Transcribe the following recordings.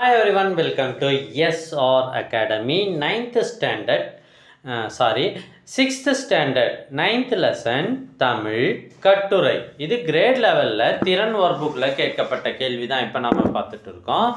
Hi everyone, welcome to Yes or Academy, 9th standard, sorry sixth standard ninth lesson Tamil கட்டுரை. இது great லெவலில் திறன் work புக்கில் கேட்கப்பட்ட கேள்வி தான் இப்போ நம்ம பார்த்துட்டு இருக்கோம்.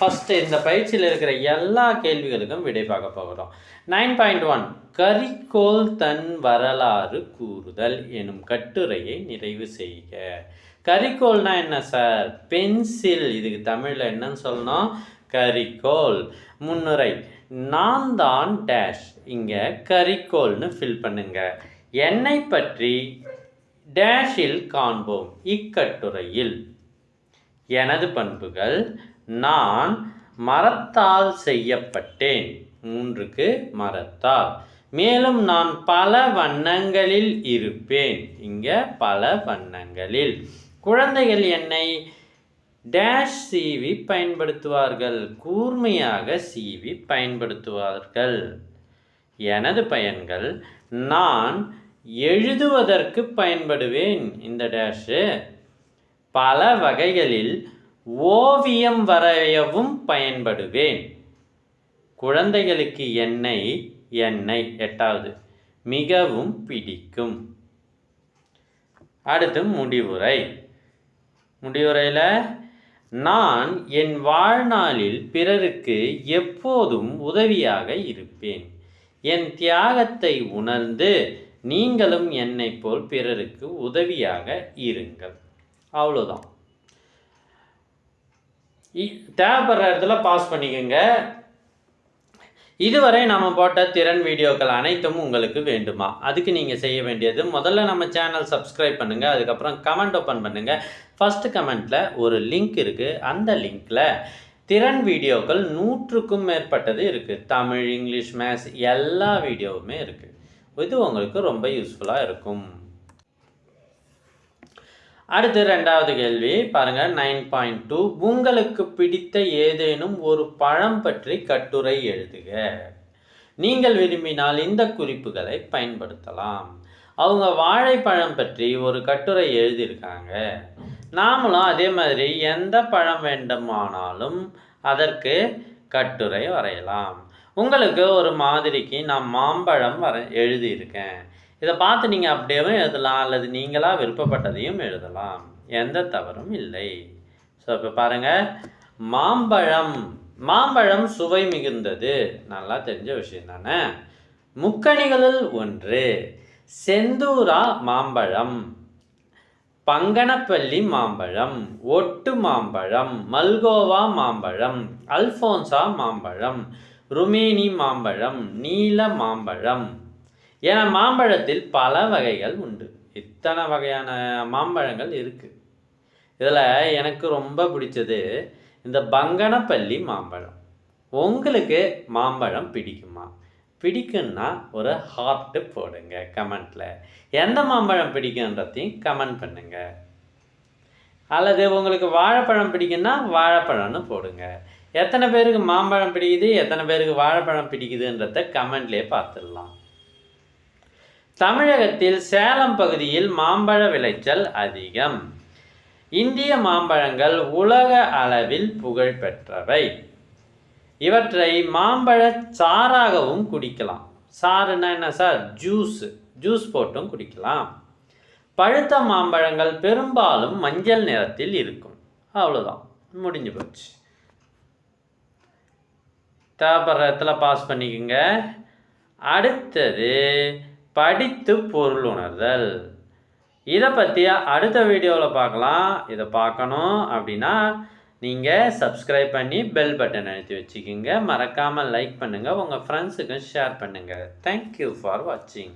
ஃபஸ்ட்டு இந்த பயிற்சியில் இருக்கிற எல்லா கேள்விகளுக்கும் விடை பார்க்க போகிறோம். நைன் பாயிண்ட் ஒன் கரிக்கோல் தன் வரலாறு கூறுதல் எனும் கட்டுரையை நிறைவு செய்க. கரிக்கோல்னா என்ன சார் பென்சில் இதுக்கு தமிழில் என்னன்னு சொல்லணும்? கரிக்கோல். முன்னுரை நான் தான் டேஷ் இங்கே கரிக்கோல்னு ஃபில் பண்ணுங்க. என்னை பற்றி டேஷில் காண்போம். இக்கட்டுரையில். எனது பண்புகள் நான் மரத்தால் செய்யப்பட்டேன். மூன்றுக்கு மரத்தால். மேலும் நான் பல வண்ணங்களில் இருப்பேன். இங்கே பல வண்ணங்களில். குழந்தைகள் என்னை டேஷ் சீவி பயன்படுத்துவார்கள். கூர்மையாக சீவி பயன்படுத்துவார்கள். எனது பயன்கள் நான் எழுதுவதற்கு பயன்படுவேன். இந்த டேஷு பல வகைகளில் ஓவியம் வரையவும் பயன்படுவேன். குழந்தைகளுக்கு என்னை என்னை எட்டாவது மிகவும் பிடிக்கும். அடுத்து முடிவுரை. முடிவுரையில் நான் என் வாழ்நாளில் பிறருக்கு எப்போதும் உதவியாக இருப்பேன். என் தியாகத்தை உணர்ந்து நீங்களும் என்னை போல் பிறருக்கு உதவியாக இருங்கள். அவ்வளோதான் தேவைப்படுற இடத்துல பாஸ் பண்ணிக்கோங்க. இதுவரை நம்ம போட்ட திறன் வீடியோக்கள் அனைத்தும் உங்களுக்கு வேண்டுமா? அதுக்கு நீங்கள் செய்ய வேண்டியது முதல்ல நம்ம சேனல் சப்ஸ்கிரைப் பண்ணுங்கள் அதுக்கப்புறம் கமெண்ட் ஓப்பன் பண்ணுங்கள் ஃபஸ்ட்டு கமெண்ட்டில் ஒரு லிங்க் இருக்குது அந்த லிங்க்கில் திறன் வீடியோக்கள் நூற்றுக்கும் மேற்பட்டது இருக்குது தமிழ் இங்கிலீஷ் மேத்ஸ் எல்லா வீடியோவுமே இருக்குது இது உங்களுக்கு ரொம்ப யூஸ்ஃபுல்லாக இருக்கும். அடுத்து ரெண்டாவது கேள்வி பாருங்கள் நைன் பாயிண்ட் டூ உங்களுக்கு பிடித்த ஏதேனும் ஒரு பழம் பற்றி கட்டுரை எழுதுக. நீங்கள் விரும்பினால் இந்த குறிப்புகளை பயன்படுத்தலாம். அவங்க வாழைப்பழம் பற்றி ஒரு கட்டுரை எழுதியிருக்காங்க. நாமளும் அதே மாதிரி எந்த பழம் வேண்டுமானாலும் அதற்கு கட்டுரை வரையலாம். உங்களுக்கு ஒரு மாதிரிக்கு நான் மாம்பழம் வர எழுதியிருக்கேன். இதை பார்த்து நீங்கள் அப்படியேவும் எழுதலாம் அல்லது நீங்களாக விருப்பப்பட்டதையும் எழுதலாம். எந்த தவறும் இல்லை. ஸோ இப்போ பாருங்கள் மாம்பழம் மாம்பழம் சுவை மிகுந்தது. நல்லா தெரிஞ்ச விஷயம் தானே? முக்கணிகளில் ஒன்று செந்தூரா மாம்பழம் பங்கனப்பள்ளி மாம்பழம் ஒட்டு மாம்பழம் மல்கோவா மாம்பழம் அல்ஃபோன்சா மாம்பழம் ருமேனி மாம்பழம் நீல மாம்பழம் ஏன்னா மாம்பழத்தில் பல வகைகள் உண்டு. இத்தனை வகையான மாம்பழங்கள் இருக்குது இதில் எனக்கு ரொம்ப பிடிச்சது இந்த பங்கனப்பள்ளி மாம்பழம். உங்களுக்கு மாம்பழம் பிடிக்குமா? பிடிக்குன்னா ஒரு ஹார்ட்டு போடுங்க கமெண்ட்டில் எந்த மாம்பழம் பிடிக்குன்றதையும் கமெண்ட் பண்ணுங்க. அல்லது உங்களுக்கு வாழைப்பழம் பிடிக்குன்னா வாழைப்பழம்னு போடுங்க. எத்தனை பேருக்கு மாம்பழம் பிடிக்குது எத்தனை பேருக்கு வாழைப்பழம் பிடிக்குதுன்றத கமெண்ட்லேயே பார்த்துடலாம். தமிழகத்தில் சேலம் பகுதியில் மாம்பழ விளைச்சல் அதிகம். இந்திய மாம்பழங்கள் உலக அளவில் புகழ் பெற்றவை. இவற்றை மாம்பழ சாறாகவும் குடிக்கலாம். சாறுனா என்ன சார்? ஜூஸ். ஜூஸ் போட்டும் குடிக்கலாம். பழுத்த மாம்பழங்கள் பெரும்பாலும் மஞ்சள் நிறத்தில் இருக்கும். அவ்வளோதான் முடிஞ்சு போச்சு. தேவைப்படுற இடத்துல பாஸ் பண்ணிக்கோங்க. அடுத்தது படித்து பொருள் உணர்தல் இதை பற்றி அடுத்த வீடியோவில் பார்க்கலாம் இதை பார்க்கணும் அப்படின்னா நீங்கள் சப்ஸ்கிரைப் பண்ணி பெல் பட்டன் அழுத்தி வச்சுக்கோங்க. மறக்காமல் லைக் பண்ணுங்கள் உங்கள் ஃப்ரெண்ட்ஸுக்கும் ஷேர் பண்ணுங்கள் தேங்க்யூ ஃபார் வாட்சிங்